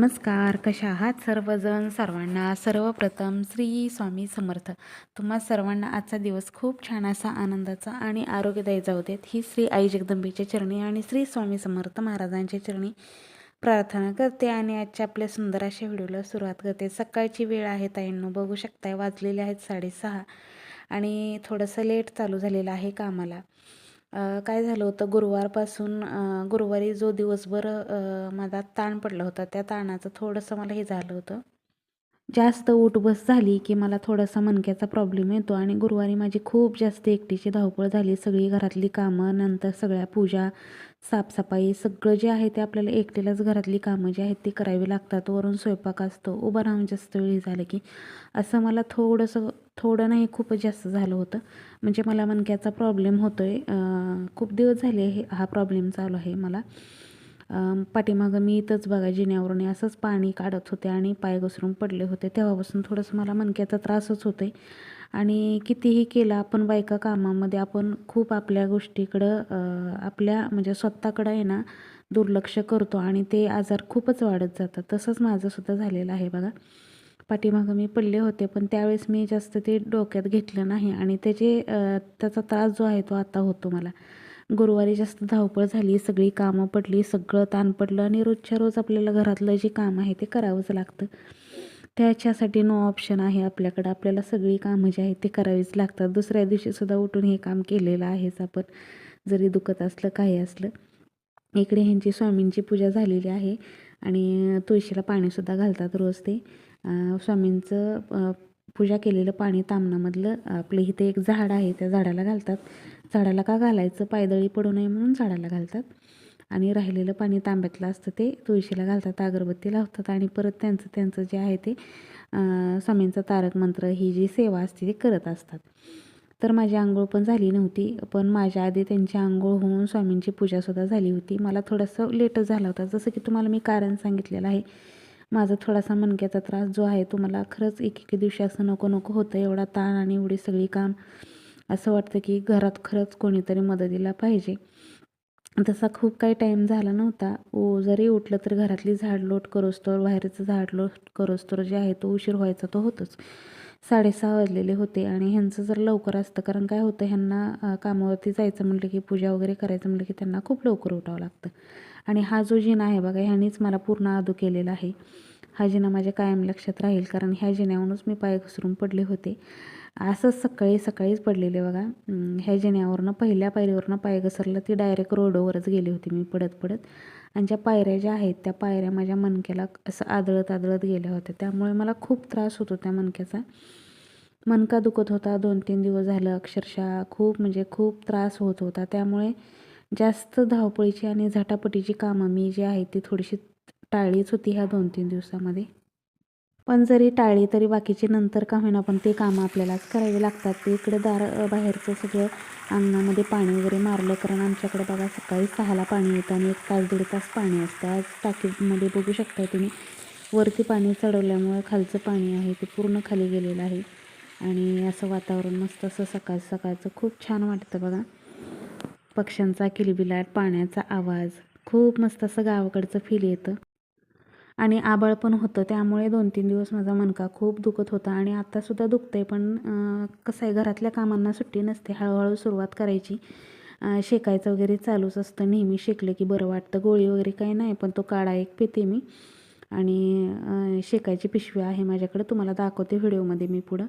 नमस्कार कशा आहात सर्वजण? सर्वांना सर्वप्रथम श्री स्वामी समर्थ. तुम्हा सर्वांना आजचा दिवस खूप छान असा आनंदाचा आणि आरोग्यदायी जाऊ देत. ही श्री आई जगदंबेच्या चरणी आणि श्री स्वामी समर्थ महाराजांच्या चरणी प्रार्थना करते आणि आजच्या आपल्या सुंदर अशा व्हिडिओला सुरुवात करते. सकाळची वेळ आहे ताईंनो बघू शकताय वाजलेले आहेत साडेसहा आणि थोडंसं लेट चालू झालेलं आहे कामाला. काय झालं होतं गुरुवारपासून गुरुवारी जो दिवसभर माझा ताण पडला होता त्या ताणाचं थोडंसं मला हे झालं होतं. जास्त उठबस झाली की मला थोडासा मणक्याचा प्रॉब्लेम येतो आणि गुरुवारी माझी खूप जास्त एकटीची धावपळ झाली. सगळी घरातली कामं नंतर सगळ्या पूजा साफसफाई सगळं जे आहे ते आपल्याला एकटीलाच घरातली कामं जी आहेत ती करावी लागतात. वरून स्वयंपाक असतो उभं राहून जास्त वेळी झालं की असं मला थोडंसं थोडं नाही खूपच जास्त झालं होतं. म्हणजे मला मणक्याचा प्रॉब्लेम होतो आहे खूप दिवस झाले हे हा प्रॉब्लेम चालू आहे मला. पाठीमागं मी इथंच बघा जिन्यावरून असंच पाणी काढत होते आणि पाय घसरून पडले होते. तेव्हापासून थोडंसं मला मणक्याचा त्रासच होतो आहे आणि कितीही केलं आपण बायका कामामध्ये आपण खूप आपल्या गोष्टीकडं आपल्या म्हणजे स्वतःकडं आहे ना दुर्लक्ष करतो आणि ते आजार खूपच वाढत जातात. तसंच माझंसुद्धा झालेलं आहे बघा. पाठीमागं मी पडले होते पण त्यावेळेस मी जास्त ते डोक्यात घेतलं नाही आणि त्याचे त्याचा त्रास जो आहे तो आता होतो मला. गुरुवारी जास्त धावपळ झाली सगळी कामं पडली सगळं ताण पडलं आणि रोजच्या रोज आपल्याला घरातलं जे काम आहे ते करावंच लागतं. त्याच्यासाठी नो ऑप्शन आहे आपल्याकडं. आपल्याला सगळी कामं जी आहेत ते करावीच लागतात. दुसऱ्या दिवशीसुद्धा उठून हे काम केलेलं आहेच आपण. जरी दुखत असलं काही असलं. इकडे ह्यांची स्वामींची पूजा झालेली आहे आणि तुळशीला पाणीसुद्धा घालतात रोज ते. स्वामींचं पूजा केलेलं पाणी तामणामधलं आपलं इथे एक झाड आहे त्या झाडाला घालतात. झाडाला का घालायचं? पायदळी पडू नये म्हणून झाडाला घालतात. आणि राहिलेलं पाणी तांब्यातलं असतं ते तुळशीला घालतात अगरबत्ती लावतात आणि परत त्यांचं त्यांचं जे आहे ते स्वामींचा तारक मंत्र ही जी सेवा असते ती करत असतात. तर माझी आंघोळ पण झाली नव्हती पण माझ्या आधी त्यांची आंघोळ होऊन स्वामींची पूजासुद्धा झाली होती. मला थोडंसं लेटच झाला होता. जसं की तुम्हाला मी कारण सांगितलेलं आहे माझा थोडासा मणक्याचा त्रास जो आहे तो मला खरंच एक एक दिवशी असं नको नको होतं एवढा ताण आणि एवढी सगळी काम. असं वाटतं की घरात खरंच कोणीतरी मदतीला पाहिजे. तसा खूप काही टाईम झाला नव्हता. ओ जरी उठलं तर घरातली झाडलोट करोस्तोर बाहेरचं झाडलोट करोस्तोर जे आहे तो उशीर व्हायचा तो होतोच. साडेसहा वाजलेले होते आणि ह्यांचं जर लवकर असतं कारण काय होतं ह्यांना कामावरती जायचं म्हटलं की पूजा वगैरे करायचं म्हटलं की त्यांना खूप लवकर उठावं लागतं. आणि हा जो जिना आहे बघा ह्यानेच मला पूर्ण आदू केलेला आहे. हा जिना माझ्या कायम लक्षात राहील कारण ह्या जिन्यावरूनच मी पाय घसरून पडले होते. असंच सकाळी सकाळीच पडलेले बघा. ह्या जिन्यावरनं पहिल्या पायरीवरनं पाय घसरला ती डायरेक्ट रोडवरच गेली होती मी पडत पडत आणि ज्या पायऱ्या ज्या आहेत त्या पायऱ्या माझ्या मणक्याला असं आदळत आदळत गेल्या होत्या. त्यामुळे मला खूप त्रास होतो त्या मणक्याचा मणका दुखत होता. दोन तीन दिवस झालं अक्षरशः खूप म्हणजे खूप त्रास होत होता. त्यामुळे जास्त धावपळीची आणि झटापटीची कामं मी जी आहे ती थोडीशी टाळलीच होती ह्या दोन तीन दिवसामध्ये. पण जरी टाळली तरी बाकीचे नंतर का होईना पण ते कामं आपल्यालाच करावी लागतात. ते इकडे दार बाहेरचं सगळं अंगणामध्ये पाणी वगैरे मारलं कारण आमच्याकडे बघा सकाळी सहाला पाणी येतं आणि एक तास दीड तास पाणी असतं. आज टाकीमध्ये बघू शकताय तुम्ही वरती पाणी चढवल्यामुळे खालचं पाणी आहे ते पूर्ण खाली गेलेलं आहे. आणि असं वातावरण मस्त असं सकाळ सकाळचं खूप छान वाटतं बघा. पक्ष्यांचा किलबिलाट पाण्याचा आवाज खूप मस्त असं गावाकडचं फील येतं. आणि आबाळ पण होतं. त्यामुळे दोन तीन दिवस माझा मणका खूप दुखत होता आणि आत्तासुद्धा दुखतं आहे पण कसं आहे घरातल्या कामांना सुट्टी नसते. हळूहळू सुरुवात करायची. शेकायचं वगैरे चालूच असतं. नेहमी शेकलं की बरं वाटतं. गोळी वगैरे काही नाही पण तो काढा एक पिते मी. आणि शेकायची पिशवी आहे माझ्याकडे. तुम्हाला दाखवते व्हिडिओमध्ये मी पुढं.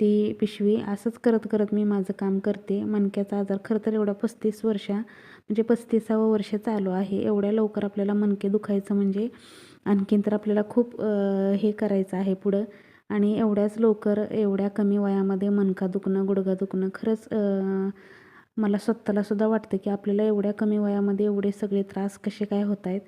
ती पिशवी असंच करत करत मी माझं काम करते. मणक्याचा आजार खरं तर एवढा पस्तीस वर्षा म्हणजे पस्तीसावं वर्ष चालू आहे. एवढ्या लवकर आपल्याला मणके दुखायचं म्हणजे आणखीन तर आपल्याला खूप हे करायचं आहे पुढं. आणि एवढ्याच लवकर एवढ्या कमी वयामध्ये मणका दुखणं गुडघा दुखणं खरंच मला स्वतःला सुद्धा वाटतं की आपल्याला एवढ्या कमी वयामध्ये एवढे सगळे त्रास कसे काय होत आहेत.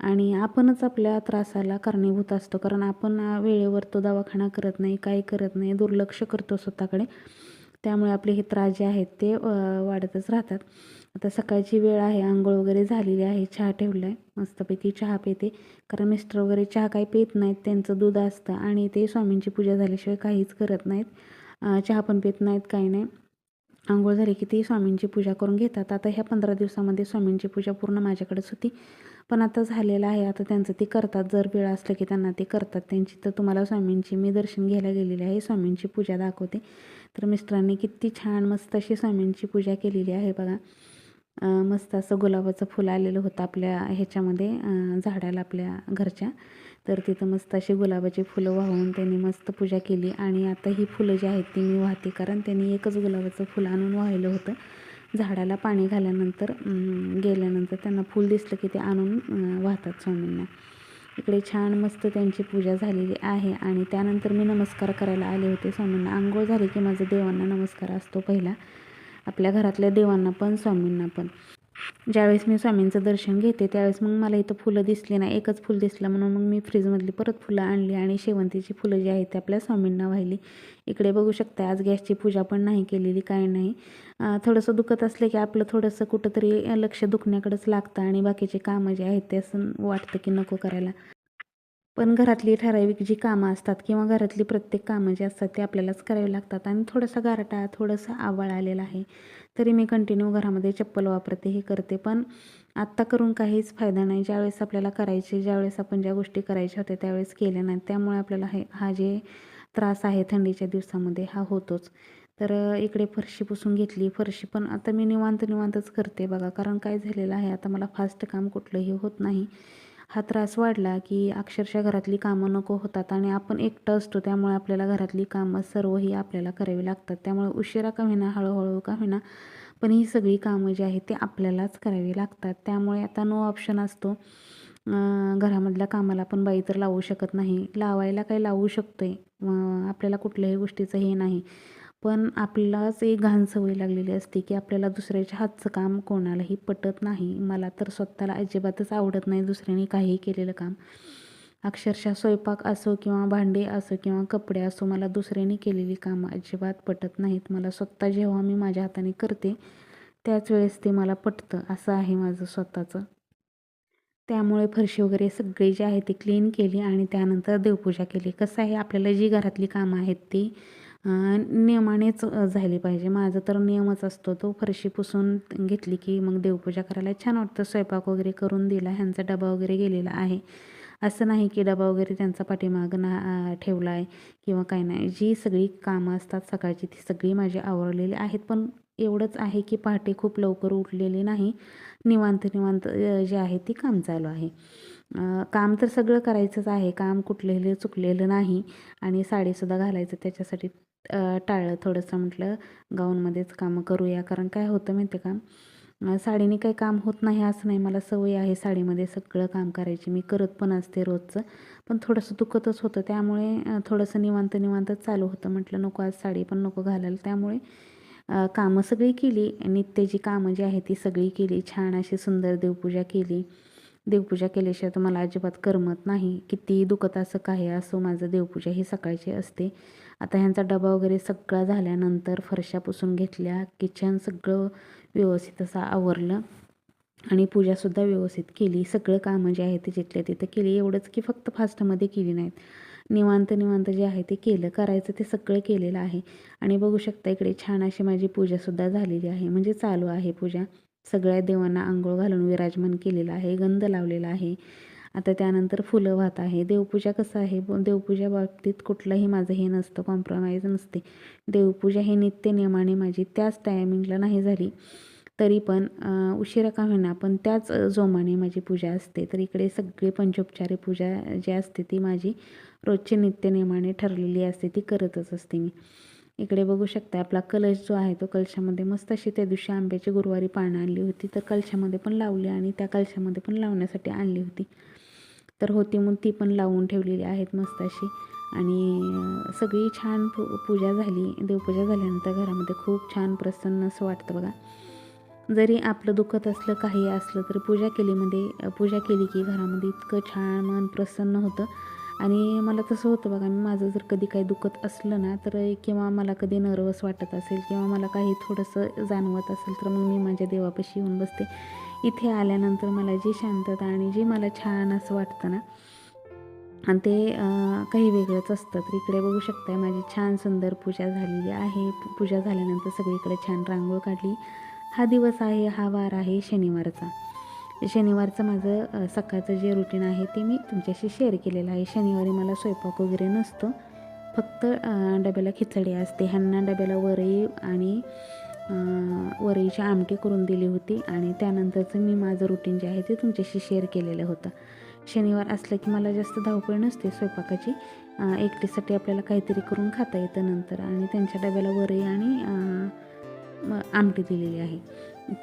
आणि आपणच आपल्या त्रासाला कारणीभूत असतो. कारण आपण वेळेवर तो दवाखाना करत नाही काही करत नाही दुर्लक्ष करतो स्वतःकडे. त्यामुळे आपले हे त्रास जे आहेत ते वाढतच राहतात. आता सकाळची वेळ आहे आंघोळ वगैरे झालेली आहे चहा ठेवला आहे मस्तपैकी चहा पिते. कारण मिस्टर वगैरे चहा काही पित नाहीत त्यांचं दूध असतं आणि ते स्वामींची पूजा झाल्याशिवाय काहीच करत नाहीत. चहा पण पित नाहीत काही नाही. आंघोळ झाली की ती स्वामींची पूजा करून घेतात. आता ह्या पंधरा दिवसामध्ये स्वामींची पूजा पूर्ण माझ्याकडेच होती. पण आता झालेलं आहे आता त्यांचं ते करतात. जर वेळ असलं की त्यांना ते करतात. त्यांची तर तुम्हाला स्वामींची मी दर्शन घ्यायला गेलेली आहे स्वामींची पूजा दाखवते. तर मिस्टरांनी किती छान मस्त अशी स्वामींची पूजा केलेली आहे बघा. मस्त असं गुलाबाचं फुल आलेलं होतं आपल्या ह्याच्यामध्ये झाडाला आपल्या घरच्या. तर तिथं मस्त अशी गुलाबाची फुलं वाहून त्यांनी मस्त पूजा केली. आणि आता ही फुलं जी आहेत ती मी वाहते कारण त्यांनी एकच गुलाबाचं फुल आणून वाहिलं होतं. झाडाला पाणी घाल्यानंतर गेल्यानंतर त्यांना फूल दिसलं की ते आणून वाहतात स्वामींना. इकडे छान मस्त त्यांची पूजा झालेली आहे. आणि त्यानंतर मी नमस्कार करायला आले होते स्वामींना. आंघोळ झाली की माझं देवांना नमस्कार असतो पहिला. आपल्या घरातल्या देवांना पण स्वामींना पण. ज्यावेळेस मी स्वामींचं दर्शन घेते त्यावेळेस मग मला इथं फुलं दिसली नाही एकच फुल दिसलं म्हणून मग मी फ्रीजमधली परत फुलं आणली आणि शेवंतीची फुलं जी आहेत ती आपल्या स्वामींना वाहिली. इकडे बघू शकता आज गॅसची पूजा पण नाही केलेली काय नाही. थोडंसं दुखत असलं की आपलं थोडंसं कुठंतरी लक्ष दुखण्याकडेच लागतं आणि बाकीचे कामं जे आहेत ते असं वाटतं की नको करायला. पण घरातली ठराविक जी कामं असतात किंवा घरातली प्रत्येक कामं जी असतात ते आपल्यालाच करावी लागतात आणि थोडासा गारटा थोडंसं आवाळ आलेला आहे. तरी मी कंटिन्यू घरामध्ये चप्पल वापरते हे करते. पण आत्ता करून काहीच फायदा नाही. ज्यावेळेस आपल्याला करायचे ज्यावेळेस आपण ज्या गोष्टी करायच्या होत्या त्यावेळेस केल्या नाहीत. त्यामुळे आपल्याला हे हा जे त्रास आहे थंडीच्या दिवसामध्ये हा होतोच. तर इकडे फरशी पुसून घेतली. फरशी पण आता मी निवांत निवांतच करते बघा. कारण काय झालेलं आहे आता मला फास्ट काम कुठलंही होत नाही. हा त्रास वाढला की अक्षरशः घरातली कामं नको होतात आणि आपण एकटं असतो त्यामुळे आपल्याला घरातली कामं सर्व ही आपल्याला करावी लागतात. त्यामुळे उशिरा का होईना हळूहळू का होईना पण ही सगळी कामं जी आहेत ती आपल्यालाच करावी लागतात. त्यामुळे आता नो ऑप्शन असतो. घरामधल्या कामाला पण बाई तर लावू शकत नाही. लावायला काही लावू शकतो आहे आपल्याला कुठल्याही गोष्टीचं हे नाही. पण आपल्यालाच एक घाण सवय लागलेली असते की आपल्याला दुसऱ्याच्या हातचं काम कोणालाही पटत नाही. मला तर स्वतःला अजिबातच आवडत नाही दुसऱ्याने काहीही केलेलं काम. अक्षरशः स्वयंपाक असो किंवा भांडे असो किंवा कपडे असो मला दुसऱ्याने केलेली कामं अजिबात पटत नाहीत. मला स्वतः जेव्हा मी माझ्या हाताने करते त्याच वेळेस ते मला पटतं. असं आहे माझं स्वतःचं. त्यामुळे फरशी वगैरे सगळी जी आहे ती क्लीन केली आणि त्यानंतर देवपूजा केली. कसं आहे आपल्याला जी घरातली कामं आहेत ती नियमानेच झाली पाहिजे. माझा तर नियमच असतो तो फरशी पुसून घेतली की मग देवपूजा करायला छान वाटतं. स्वयंपाक वगैरे करून दिला ह्यांचा डबा वगैरे गेलेला आहे. असं नाही की डबा वगैरे त्यांचा पाठीमागं ना ठेवला आहे किंवा काय नाही. जी सगळी कामं असतात सकाळची ती सगळी माझी आवरलेली आहेत. पण एवढंच आहे की पहाटे खूप लवकर उठलेली नाही. निवांत निवांत जे आहे ती काम चालू आहे. काम तर सगळं करायचंच आहे. काम कुठलेलं चुकलेलं नाही. आणि साडीसुद्धा घालायचं त्याच्यासाठी टाळलं थोडंसं म्हटलं गाऊनमध्येच कामं करूया. कारण काय होतं माहिती आहे का? साडीने काही काम होत नाही असं नाही. मला सवय आहे साडीमध्ये सगळं काम करायची. मी करत पण असते रोजचं. पण थोडंसं दुखतच होतं. त्यामुळे थोडंसं निवांत निवांतच चालू होतं. म्हटलं नको आज साडी पण नको घालायला. त्यामुळे कामं सगळी केली. नित्याची कामं जी आहे ती सगळी केली. छान अशी सुंदर देवपूजा केली. देवपूजा केल्याशिवाय तर मला अजिबात करमत नाही. कितीही दुखत असं काय असो माझं देवपूजा ही सकाळची असते. आता ह्यांचा डबा वगैरे सगळा झाल्यानंतर फरशा पुसून घेतल्या. किचन सगळं व्यवस्थित असं आवरलं. आणि पूजासुद्धा व्यवस्थित केली. सगळं कामं जे आहे ते जिथल्या तिथं केली. एवढंच की फक्त फास्टमध्ये केली नाहीत. निवांत निवांत जे आहे ते केलं. करायचं ते सगळं केलेलं आहे. आणि बघू शकता इकडे छान अशी माझी पूजासुद्धा झालेली आहे. म्हणजे चालू आहे पूजा. सगळ्या देवांना आंघोळ घालून विराजमान केलेलं आहे गंध लावलेला आहे. आता त्यानंतर फुलं वाहत आहे. देवपूजा कसं आहे? देवपूजा बाबतीत कुठलंही माझं हे नसतं कॉम्प्रोमाइज नसते. देवपूजा हे नित्य नियमाने माझी त्याच टायमिंगला नाही झाली तरी पण उशिरा का होईना पण त्याच जोमाने माझी पूजा असते. तर इकडे सगळी पंचोपचारी पूजा जी असते ती माझी रोजची नित्यनियमाने ठरलेली असते ती करतच असते मी. इकडे बघू शकता आपला कलश जो आहे तो कलशामध्ये मस्त अशी त्या दिवशी आंब्याची गुरुवारी पानं आणली होती तर कलशामध्ये पण लावली आणि त्या कलशामध्ये पण लावण्यासाठी आणली होती. तर होती म्हणून ती पण लावून ठेवलेली आहेत मस्त अशी. आणि सगळी छान पू पूजा झाली. देवपूजा झाल्यानंतर घरामध्ये खूप छान प्रसन्न असं वाटतं बघा. जरी आपलं दुखत असलं काही असलं तर पूजा केलीमध्ये म्हणजे, पूजा केली की घरामध्ये इतकं छान मन प्रसन्न होतं. आणि मला तसं होतं बघा मी माझं जर कधी काही दुखत असलं ना तर किंवा मला कधी नर्वस वाटत असेल किंवा मला काही थोडंसं जाणवत असेल तर मग मी माझ्या देवापाशी येऊन बसते. इथे आल्यानंतर मला जी शांतता आणि जी मला छान असं वाटतं ना आणि ते काही वेगळंच असतं. तर इकडे बघू शकताय माझी छान सुंदर पूजा झालेली आहे. पूजा झाल्यानंतर सगळीकडे छान रांगोळ काढली. हा दिवस आहे हा वार आहे शनिवारचा. शनिवारचं माझं सकाळचं जे रुटीन आहे ते मी तुमच्याशी शेअर केलेलं आहे. शनिवारी मला स्वयंपाक वगैरे नसतो. फक्त डब्याला खिचडी असते. ह्यांना डब्याला वरई आणि वरईची आमटी करून दिली होती आणि त्यानंतरचं मी माझं रुटीन जे आहे ते तुमच्याशी शेअर केलेलं होतं. शनिवार असलं की मला जास्त धावपळ नसते स्वयंपाकाची. एकटीसाठी आपल्याला काहीतरी करून खाता येतं नंतर आणि त्यांच्या डब्याला वरई आणि आमटी दिलेली आहे.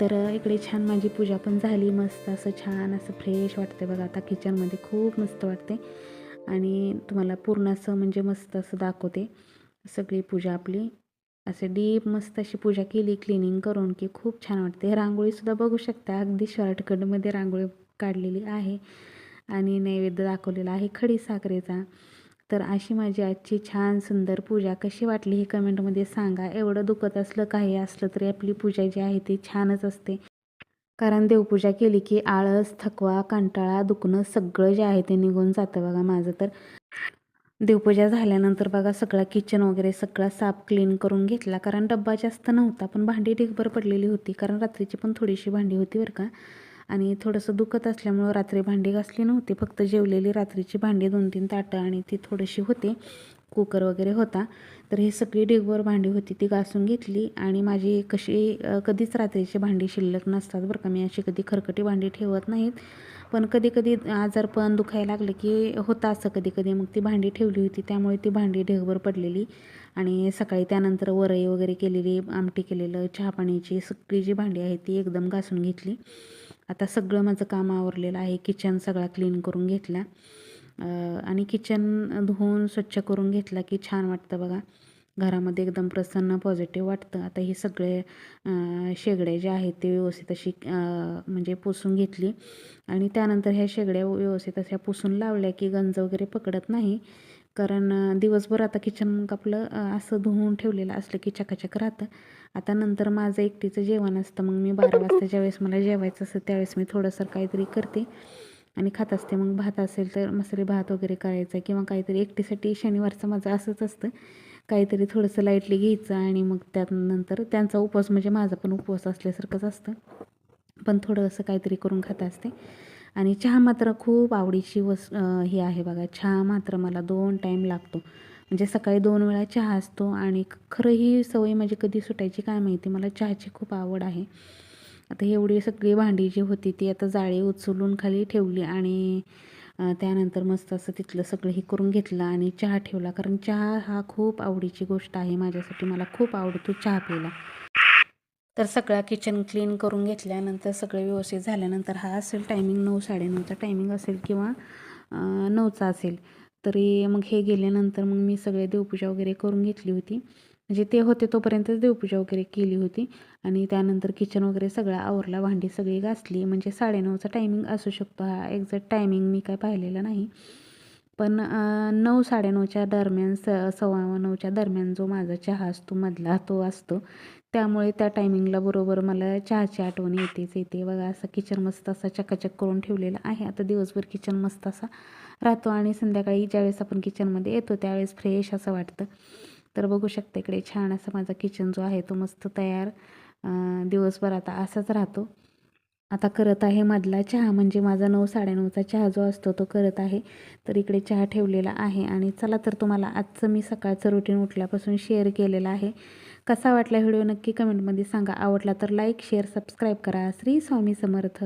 तर इकडे छान माझी पूजा पण झाली मस्त असं छान असं फ्रेश वाटते बघा. आता किचनमध्ये खूप मस्त वाटते. आणि तुम्हाला पूर्ण असं म्हणजे मस्त असं दाखवते. सगळी पूजा आपली. असं डीप मस्त अशी पूजा केली क्लिनिंग करून की खूप छान वाटते. रांगोळीसुद्धा बघू शकता. अगदी शॉर्टकटमध्ये रांगोळी काढलेली आहे. आणि नैवेद्य दाखवलेला आहे खडी साखरेचा तर अशी माझी आजची छान सुंदर पूजा. कशी वाटली ही कमेंटमध्ये सांगा. एवढं दुखत असलं काही असलं तरी आपली पूजा जी आहे ती छानच असते. कारण देवपूजा केली की आळस थकवा कंटाळा दुखणं सगळं जे आहे ते निघून जातं बघा माझं. तर देवपूजा झाल्यानंतर बघा सगळा किचन वगैरे सगळा साफ क्लीन करून घेतला. कारण डब्बा जास्त नव्हता पण भांडी ढिकभर पडलेली होती. कारण रात्रीची पण थोडीशी भांडी होती बरं का. आणि थोडंसं दुखत असल्यामुळं रात्री भांडी घासली नव्हती. फक्त जेवलेली रात्रीची भांडी दोन तीन ताटं आणि ती थोडीशी होती. कुकर वगैरे होता. तर ही सगळी ढिगभर भांडी होती ती घासून घेतली आणि माझी कशी कधीच रात्रीची भांडी शिल्लक नसतात बरं का. मी अशी कधी खरकटी भांडी ठेवत नाहीत. पण कधी कधी आजारपण दुखायला लागलं की होतं असं कधी कधी मग ती भांडी ठेवली होती त्यामुळे ती भांडी ढेगभर पडलेली. आणि सकाळी त्यानंतर वरई वगैरे केलेली आमटी केलेलं चहापाण्याची सगळी जी भांडी आहे ती एकदम घासून घेतली. आता सगळं माझं काम आवरलेलं आहे. किचन सगळा क्लीन करून घेतला. आणि किचन धुवून स्वच्छ करून घेतला की छान वाटतं बघा. घरामध्ये एकदम प्रसन्न पॉझिटिव्ह वाटतं. आता हे सगळे शेगडे शेगड्या ज्या आहेत ते व्यवस्थित अशी म्हणजे पुसून घेतली. आणि त्यानंतर ह्या शेगड्या व्यवस्थित अशा पुसून लावल्या की गंज वगैरे पकडत नाही. कारण दिवसभर आता किचन मग आपलं असं धुवून ठेवलेलं असलं की चकाचक राहतं. आता नंतर माझं एकटीचं जेवण असतं मग मी बारा वाजता ज्यावेळेस मला जेवायचं असतं त्यावेळेस मी थोडंसं काहीतरी करते. आणि खात असते मग भात असेल तर मसाले भात वगैरे करायचा किंवा काहीतरी एकटीसाठी शनिवारचं माझं असंच असतं. काहीतरी थोडंसं लाईटली घ्यायचं आणि मग त्यानंतर त्यांचा उपवास म्हणजे माझा पण उपवास असल्यासारखंच असतं. पण थोडं असं काहीतरी करून खात असते. आणि चहा मात्र खूप आवडीची वस ही आहे बघा. चहा मात्र मला दोन टाईम लागतो. म्हणजे सकाळी दोन वेळा चहा असतो आणि खरं ही सवय माझी कधी सुटायची काय माहिती? मला चहाची खूप आवड आहे. आता एवढी सगळी भांडी जी होती ती आता जाळी उचलून खाली ठेवली आणि त्यानंतर मस्त असं तिथलं सगळं हे करून घेतलं आणि चहा ठेवला. कारण चहा हा खूप आवडीची गोष्ट आहे माझ्यासाठी. मला खूप आवडतो चहा प्यायला. तर सगळा किचन क्लीन करून घेतल्यानंतर सगळं व्यवस्थित झाल्यानंतर हा असेल टायमिंग नऊ साडेनऊचा टायमिंग असेल किंवा नऊचा असेल. तरी मग हे गेल्यानंतर मग मी सगळे देवपूजा वगैरे करून घेतली होती. म्हणजे ते होते तोपर्यंतच देवपूजा वगैरे केली होती. आणि त्यानंतर किचन वगैरे सगळं आवरला भांडी सगळी घासली. म्हणजे साडेनऊचा टायमिंग असू शकतो. हा एक्झॅक्ट टायमिंग मी काय पाहिलेला नाही. पण नऊ साडेनऊच्या दरम्यान स सव्वा नऊच्या दरम्यान जो माझा चहा असतो मधला तो असतो. त्यामुळे त्या टायमिंगला बरोबर मला चहाची आठवण येतेच येते. बघा असं किचन मस्त असा चकाचक करून ठेवलेला आहे. आता दिवसभर किचन मस्त असा राहतो आणि संध्याकाळी ज्यावेळेस आपण किचनमध्ये येतो त्यावेळेस फ्रेश असं वाटतं. तर बघू शकता इकडे छान असा माझा किचन जो आहे तो मस्त तयार दिवसभर आता असाच राहतो. आता करत आहे मधला चहा म्हणजे माझा नऊ साडेनऊचा चहा जो असतो तो करत आहे. तर इकडे चहा ठेवलेला आहे आणि चला तर तुम्हाला आजचं मी सकाळचं रुटीन उठल्यापासून शेअर केलेलं आहे. कसा वाटला व्हिडिओ नक्की कमेंटमध्ये सांगा. आवडला तर लाईक शेअर सबस्क्राईब करा. श्री स्वामी समर्थ.